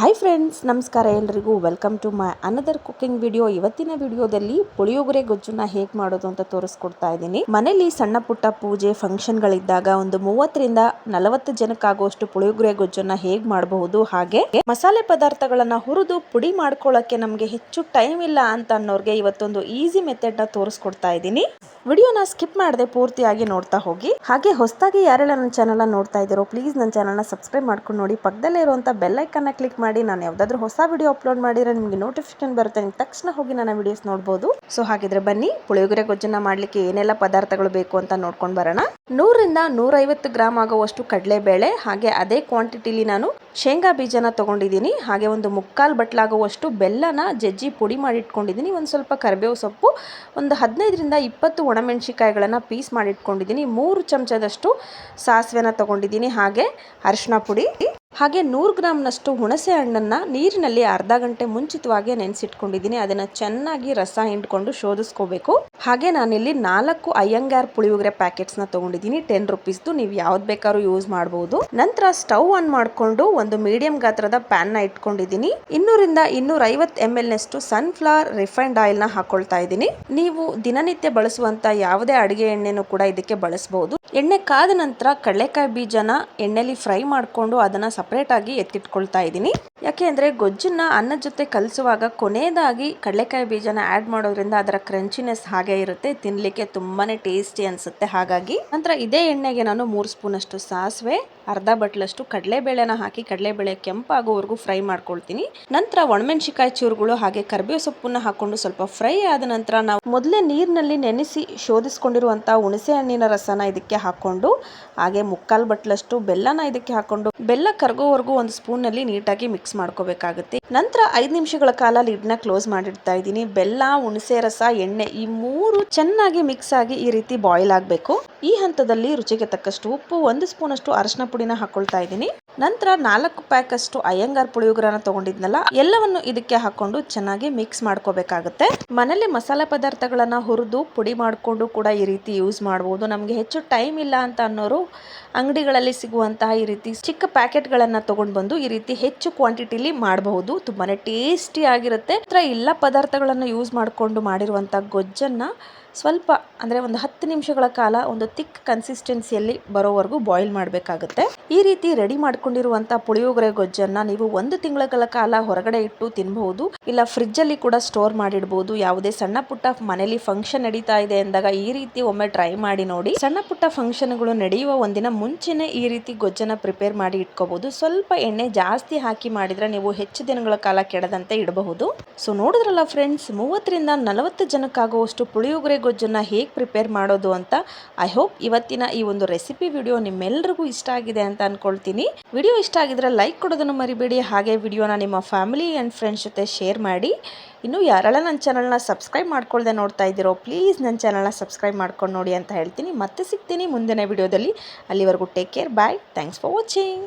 Hi friends ನಮಸ್ಕಾರ ಎಲ್ರಿಗೂ. Welcome to my another cooking video ಇವತ್ತಿನ ವಿಡಿಯೋದಲ್ಲಿ ಪುಳಿಯೋಗರೆ ಗೊಜ್ಜನ್ನ ಹೇಗೆ ಮಾಡೋದು ಅಂತ ತೋರಿಸ್ಕೊಡ್ತಾ ಇದ್ದೀನಿ. ಮನೇಲಿ ಸಣ್ಣ ಪುಟ್ಟ ಪೂಜೆ ಫಂಕ್ಷನ್ಗಳಿದ್ದಾಗ ಒಂದು ಮೂವತ್ತರಿಂದ ನಲವತ್ತು ಜನಕ್ಕಾಗುವಷ್ಟು ಪುಳಿಯೋಗರೆ ಗೊಜ್ಜನ್ನ ಹೇಗೆ ಮಾಡಬಹುದು? ಹಾಗೆ ಮಸಾಲೆ ಪದಾರ್ಥಗಳನ್ನ ಹುರಿದು ಪುಡಿ ಮಾಡ್ಕೊಳ್ಳೋಕೆ ನಮಗೆ ಹೆಚ್ಚು ಟೈಮ್ ಇಲ್ಲ ಅಂತ ಅನ್ನೋರ್ಗೆ ಇವತ್ತೊಂದು ಈಸಿ ಮೆಥಡ್ನ ತೋರಿಸ್ಕೊಡ್ತಾ ಇದ್ದೀನಿ. ವಿಡಿಯೋನ ಸ್ಕಿಪ್ ಮಾಡದೆ ಪೂರ್ತಿಯಾಗಿ ನೋಡ್ತಾ ಹೋಗಿ. ಹಾಗೆ ಹೊಸದಾಗಿ ಯಾರೆಲ್ಲ ನನ್ನ ಚಾನಲ್ ನೋಡ್ತಾ ಇದ್ದೀರೋ ಪ್ಲೀಸ್ ನನ್ನ ಚಾನಲ್ನ ಸಬ್ಸ್ಕ್ರೈಬ್ ಮಾಡ್ಕೊಂಡು ನೋಡಿ. ಪಕ್ಕದಲ್ಲೇ ಇರುವಂಥ ಬೆಲ್ಲೈಕನ್ನ ಕ್ಲಿಕ್ ಮಾಡಿ. ನಾನು ಯಾವುದಾದ್ರೂ ಹೊಸ ವಿಡಿಯೋ ಅಪ್ಲೋಡ್ ಮಾಡಿದರೆ ನಿಮಗೆ ನೋಟಿಫಿಕೇಶನ್ ಬರುತ್ತೆ ನೀವು ತಕ್ಷಣ ಹೋಗಿ ನನ್ನ ವಿಡಿಯೋಸ್ ನೋಡ್ಬೋದು. ಸೊ ಹಾಗಿದ್ರೆ ಬನ್ನಿ, ಪುಳಿಯೋಗರೆ ಗೊಜ್ಜನ್ನ ಮಾಡಲಿಕ್ಕೆ ಏನೆಲ್ಲ ಪದಾರ್ಥಗಳು ಬೇಕು ಅಂತ ನೋಡ್ಕೊಂಡು ಬರೋಣ. ನೂರಿಂದ ನೂರೈವತ್ತು ಗ್ರಾಮ್ ಆಗುವಷ್ಟು ಕಡಲೆಬೇಳೆ, ಹಾಗೆ ಅದೇ ಕ್ವಾಂಟಿಟಿಲಿ ನಾನು ಶೇಂಗಾ ಬೀಜನ ತಗೊಂಡಿದ್ದೀನಿ. ಹಾಗೆ ಒಂದು ಮುಕ್ಕಾಲು ಬಟ್ಲಾಗುವಷ್ಟು ಬೆಲ್ಲನ ಜಜ್ಜಿ ಪುಡಿ ಮಾಡಿ ಇಟ್ಕೊಂಡಿದ್ದೀನಿ ಒಂದು ಸ್ವಲ್ಪ ಕರಿಬೇವು ಸೊಪ್ಪು, ಒಂದು ಹದಿನೈದರಿಂದ ಇಪ್ಪತ್ತು ಒಣಮೆಣಸಿಕಾಯಿಗಳನ್ನು ಪೀಸ್ ಮಾಡಿಟ್ಕೊಂಡಿದ್ದೀನಿ. ಮೂರು ಚಮಚದಷ್ಟು ಸಾಸಿವೆನ ತಗೊಂಡಿದ್ದೀನಿ. ಹಾಗೆ ಅರಿಶಿನ ಪುಡಿ. ಹಾಗೆ ನೂರು ಗ್ರಾಮ್ನಷ್ಟು ಹುಣಸೆ ಹಣ್ಣನ್ನು ನೀರಿನಲ್ಲಿ ಅರ್ಧ ಗಂಟೆ ಮುಂಚಿತವಾಗಿ ನೆನೆಸಿಟ್ಕೊಂಡಿದ್ದೀನಿ. ಅದನ್ನು ಚೆನ್ನಾಗಿ ರಸ ಹಿಂಡ್ಕೊಂಡು ಶೋಧಿಸ್ಕೋಬೇಕು. ಹಾಗೆ ನಾನಿಲ್ಲಿ ನಾಲ್ಕು ಅಯ್ಯಂಗಾರ್ ಪುಳಿಯೋಗರೆ ಪ್ಯಾಕೆಟ್ಸ್ನ ತೊಗೊಂಡಿದ್ದೀನಿ. ಟೆನ್ ರುಪೀಸ್ದು ನೀವು ಯಾವ್ದು ಬೇಕಾದ್ರೂ ಯೂಸ್ ಮಾಡಬಹುದು ನಂತರ ಸ್ಟವ್ ಆನ್ ಮಾಡಿಕೊಂಡು ಒಂದು ಮೀಡಿಯಂ ಗಾತ್ರದ ಪ್ಯಾನ್ನ ಇಟ್ಕೊಂಡಿದ್ದೀನಿ. ಇನ್ನೂರಿಂದ ಇನ್ನೂರ ಐವತ್ತು ಎಂ ಎಲ್ ನಷ್ಟು ಸನ್ಫ್ಲವರ್ ರಿಫೈನ್ಡ್ ಆಯಿಲ್ನ ಹಾಕೊಳ್ತಾ ಇದ್ದೀನಿ. ನೀವು ದಿನನಿತ್ಯ ಬಳಸುವಂಥ ಯಾವುದೇ ಅಡುಗೆ ಎಣ್ಣೆನೂ ಕೂಡ ಇದಕ್ಕೆ ಬಳಸಬಹುದು ಎಣ್ಣೆ ಕಾದ ನಂತರ ಕಡಲೆಕಾಯಿ ಬೀಜನ ಎಣ್ಣೆಲಿ ಫ್ರೈ ಮಾಡಿಕೊಂಡು ಅದನ್ನ ಸಪರೇಟ್ ಆಗಿ ಎತ್ತಿಟ್ಕೊಳ್ತಾ ಇದ್ದೀನಿ. ಯಾಕೆ ಅಂದರೆ ಗೊಜ್ಜನ್ನು ಅನ್ನದ ಜೊತೆ ಕಲಿಸುವಾಗ ಕೊನೆಯದಾಗಿ ಕಡಲೆಕಾಯಿ ಬೀಜನ ಆಡ್ ಮಾಡೋದ್ರಿಂದ ಅದರ ಕ್ರಂಚಿನೆಸ್ ಹಾಗೆ ಇರುತ್ತೆ ತಿನ್ನಲಿಕ್ಕೆ ತುಂಬಾನೇ ಟೇಸ್ಟಿ ಅನ್ಸುತ್ತೆ ಹಾಗಾಗಿ. ನಂತರ ಇದೇ ಎಣ್ಣೆಗೆ ನಾನು ಮೂರು ಸ್ಪೂನ್ ಅಷ್ಟು ಸಾಸಿವೆ, ಅರ್ಧ ಬಟ್ಲಷ್ಟು ಕಡಲೆಬೇಳೆನ ಹಾಕಿ ಕಡಲೆಬೇಳೆ ಕೆಂಪಾಗೋವರೆಗೂ ಫ್ರೈ ಮಾಡ್ಕೊಳ್ತೀನಿ. ನಂತರ ಒಣಮೆಣಸಿಕಾಯಿ ಚೂರುಗಳು ಹಾಗೆ ಕರಿಬೇವು ಸೊಪ್ಪನ್ನ ಹಾಕೊಂಡು ಸ್ವಲ್ಪ ಫ್ರೈ ಆದ ನಂತರ ನಾವು ಮೊದಲೇ ನೀರಿನಲ್ಲಿ ನೆನೆಸಿ ಶೋಧಿಸ್ಕೊಂಡಿರುವಂಥ ಹುಣಸೆ ಹಣ್ಣಿನ ರಸನ ಇದಕ್ಕೆ ಹಾಕೊಂಡು ಹಾಗೆ ಮುಕ್ಕಾಲು ಬಟ್ಲಷ್ಟು ಬೆಲ್ಲನ ಇದಕ್ಕೆ ಹಾಕೊಂಡು ಬೆಲ್ಲ ಕರಗೋವರೆಗೂ ಒಂದು ಸ್ಪೂನ್ನಲ್ಲಿ ನೀಟಾಗಿ ಮಿಕ್ಸ್ ಮಾಡ್ಕೋಬೇಕಾಗುತ್ತೆ. ನಂತರ ಐದು ನಿಮಿಷಗಳ ಕಾಲ ಲಿಡ್ನ ಕ್ಲೋಸ್ ಮಾಡಿಡ್ತಾ ಇದ್ದೀನಿ. ಬೆಲ್ಲ, ಹುಣಸೆ ರಸ, ಎಣ್ಣೆ ಈ ಮೂರು ಚೆನ್ನಾಗಿ ಮಿಕ್ಸ್ ಆಗಿ ಈ ರೀತಿ ಬಾಯ್ಲ್ ಆಗಬೇಕು. ಈ ಹಂತದಲ್ಲಿ ರುಚಿಗೆ ತಕ್ಕಷ್ಟು ಉಪ್ಪು, ಒಂದು ಸ್ಪೂನ್ ಅಷ್ಟು ಅರಶಿನ ಪುಡಿನ ಹಾಕೊಳ್ತಾ ಇದ್ದೀನಿ. ನಂತರ ನಾಲ್ಕು ಪ್ಯಾಕ್ ಅಷ್ಟು ಅಯ್ಯಂಗಾರ್ ಪುಳಿಯೋಗರನ ತಗೊಂಡಿದ್ನಲ್ಲ, ಎಲ್ಲವನ್ನು ಇದಕ್ಕೆ ಹಾಕೊಂಡು ಚೆನ್ನಾಗಿ ಮಿಕ್ಸ್ ಮಾಡ್ಕೋಬೇಕಾಗುತ್ತೆ. ಮನೇಲಿ ಮಸಾಲೆ ಪದಾರ್ಥಗಳನ್ನ ಹುರಿದು ಪುಡಿ ಮಾಡಿಕೊಂಡು ಕೂಡ ಈ ರೀತಿ ಯೂಸ್ ಮಾಡಬಹುದು ನಮಗೆ ಹೆಚ್ಚು ಟೈಮ್ ಇಲ್ಲ ಅಂತ ಅನ್ನೋರು ಅಂಗಡಿಗಳಲ್ಲಿ ಸಿಗುವಂತಹ ಈ ರೀತಿ ಚಿಕ್ಕ ಪ್ಯಾಕೆಟ್ಗಳನ್ನ ತಗೊಂಡು ಬಂದು ಈ ರೀತಿ ಹೆಚ್ಚು ಕ್ವಾಂಟಿಟಿಲಿ ಮಾಡಬಹುದು. ತುಂಬಾನೇ ಟೇಸ್ಟಿ ಆಗಿರುತ್ತೆ. ಎಲ್ಲ ಪದಾರ್ಥಗಳನ್ನು ಯೂಸ್ ಮಾಡಿಕೊಂಡು ಮಾಡಿರುವಂತಹ ಗೊಜ್ಜನ್ನ ಸ್ವಲ್ಪ ಅಂದ್ರೆ ಒಂದು ಹತ್ತು ನಿಮಿಷಗಳ ಕಾಲ ಒಂದು ತಿಕ್ ಕನ್ಸಿಸ್ಟೆನ್ಸಿಯಲ್ಲಿ ಬರೋವರೆಗೂ ಬಾಯ್ಲ್ ಮಾಡಬೇಕಾಗುತ್ತೆ. ಈ ರೀತಿ ರೆಡಿ ಮಾಡ್ಕೊಂಡಿರುವಂಥ ಪುಳಿಯೋಗರೆ ಗೊಜ್ಜನ್ನ ನೀವು ಒಂದು ತಿಂಗಳ ಕಾಲ ಹೊರಗಡೆ ಇಟ್ಟು ತಿನ್ಬಹುದು. ಇಲ್ಲ ಫ್ರಿಜ್ಜಲ್ಲಿ ಕೂಡ ಸ್ಟೋರ್ ಮಾಡಿಡಬಹುದು ಯಾವುದೇ ಸಣ್ಣ ಪುಟ್ಟ ಮನೆಯಲ್ಲಿ ಫಂಕ್ಷನ್ ನಡೀತಾ ಇದೆ ಅಂದಾಗ ಈ ರೀತಿ ಒಮ್ಮೆ ಟ್ರೈ ಮಾಡಿ ನೋಡಿ. ಸಣ್ಣ ಪುಟ್ಟ ಫಂಕ್ಷನ್ಗಳು ನಡೆಯುವ ಒಂದಿನ ಮುಂಚೆನೆ ಈ ರೀತಿ ಗೊಜ್ಜನ್ನ ಪ್ರಿಪೇರ್ ಮಾಡಿ ಇಟ್ಕೋಬಹುದು. ಸ್ವಲ್ಪ ಎಣ್ಣೆ ಜಾಸ್ತಿ ಹಾಕಿ ಮಾಡಿದ್ರೆ ನೀವು ಹೆಚ್ಚು ದಿನಗಳ ಕಾಲ ಕೆಡದಂತೆ ಇಡಬಹುದು. ಸೊ ನೋಡಿದ್ರಲ್ಲ ಫ್ರೆಂಡ್ಸ್ ಮೂವತ್ತರಿಂದ ನಲವತ್ತು ಜನಕ್ಕಾಗುವಷ್ಟು ಪುಳಿಯೋಗರೆ ಗೊಜ್ಜನ್ನ ಹೇಗೆ ಪ್ರಿಪೇರ್ ಮಾಡೋದು ಅಂತ. ಐ ಹೋಪ್ ಇವತ್ತಿನ ಈ ಒಂದು ರೆಸಿಪಿ ವಿಡಿಯೋ ನಿಮ್ಮೆಲ್ಲರಿಗೂ ಇಷ್ಟ ಆಗಿದೆ ಅಂತ ಅನ್ಕೊಳ್ತೀನಿ. ವಿಡಿಯೋ ಇಷ್ಟ ಆಗಿದ್ರೆ ಲೈಕ್ ಕೊಡೋದನ್ನು ಮರಿಬೇಡಿ. ಹಾಗೆ ವಿಡಿಯೋನ ನಿಮ್ಮ ಫ್ಯಾಮಿಲಿ ಆ್ಯಂಡ್ ಫ್ರೆಂಡ್ಸ್ ಜೊತೆ ಶೇರ್ ಮಾಡಿ. ಇನ್ನು ಯಾರೆಲ್ಲ ನನ್ನ ಚಾನಲ್ನ ಸಬ್ಸ್ಕ್ರೈಬ್ ಮಾಡ್ಕೊಳ್ಳದೆ ನೋಡ್ತಾ ಇದ್ದೀರೋ, ಪ್ಲೀಸ್ ನನ್ನ ಚಾನಲ್ನ ಸಬ್ಸ್ಕ್ರೈಬ್ ಮಾಡ್ಕೊಂಡು ನೋಡಿ ಅಂತ ಹೇಳ್ತೀನಿ. ಮತ್ತೆ ಸಿಗ್ತೀನಿ ಮುಂದಿನ ವಿಡಿಯೋದಲ್ಲಿ. ಅಲ್ಲಿವರೆಗೂ take care, bye. Thanks for watching.